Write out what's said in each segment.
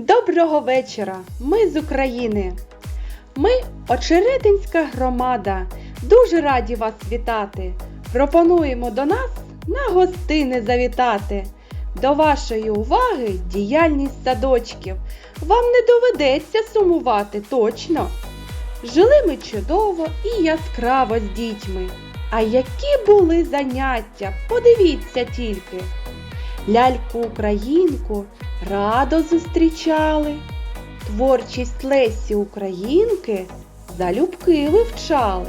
Доброго вечора! Ми з України. Ми Очеретинська громада. Дуже раді вас вітати. Пропонуємо до нас на гостини завітати. До вашої уваги діяльність садочків. Вам не доведеться сумувати точно. Жили ми чудово і яскраво з дітьми. А які були заняття? Подивіться тільки. Ляльку Українку радо зустрічали. Творчість Лесі Українки залюбки вивчали.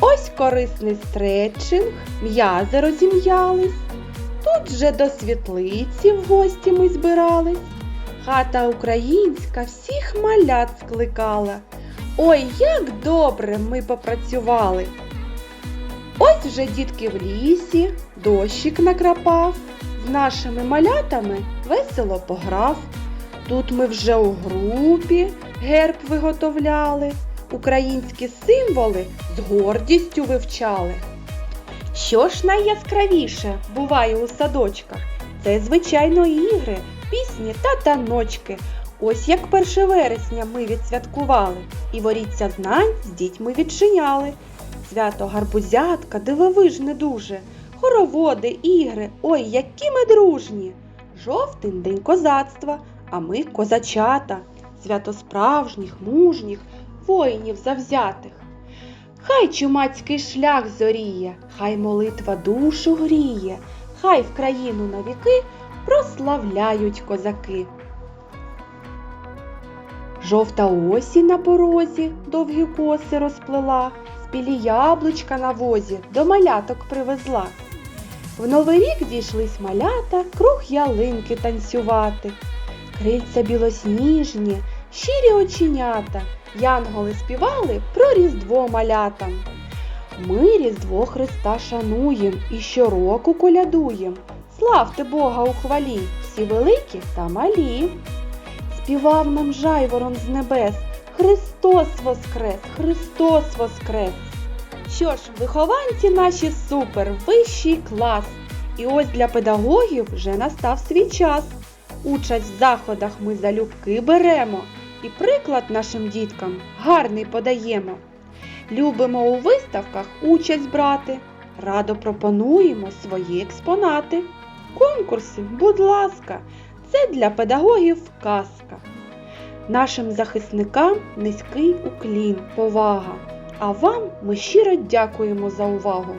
Ось корисний стретчинг, м'язи розім'ялись. Тут же до світлиці в гості ми збирались. Хата українська всіх малят скликала. Ой, як добре ми попрацювали! Вже дітки в лісі, дощик накрапав, з нашими малятами весело пограв. Тут ми вже у групі герб виготовляли, українські символи з гордістю вивчали. Що ж найяскравіше буває у садочках? Це, звичайно, ігри, пісні та таночки. Ось як 1 вересня ми відсвяткували і воріться знань з дітьми відчиняли. Свято гарбузятка, дивовижне дуже, хороводи, ігри, ой, які ми дружні. Жовтень день козацтва, а ми козачата, свято справжніх, мужніх, воїнів завзятих. Хай чумацький шлях зоріє, хай молитва душу гріє, хай в країну навіки прославляють козаки. Жовта осінь на порозі довгі коси розплела, спілі яблучка на возі до маляток привезла. В новий рік дійшлись малята круг ялинки танцювати. Крильця білосніжні, щирі оченята, янголи співали про Різдво малятам. Ми Різдво Христа шануєм і щороку колядуєм. Славте Бога у хвалі, всі великі та малі. Співав нам жайворон з небес. Христос Воскрес! Христос Воскрес! Що ж, вихованці наші супер, вищий клас. І ось для педагогів вже настав свій час. Участь в заходах ми залюбки беремо і приклад нашим діткам гарний подаємо. Любимо у виставках участь брати, радо пропонуємо свої експонати. Конкурси, будь ласка, це для педагогів казка. Нашим захисникам низький уклін, повага. А вам ми щиро дякуємо за увагу.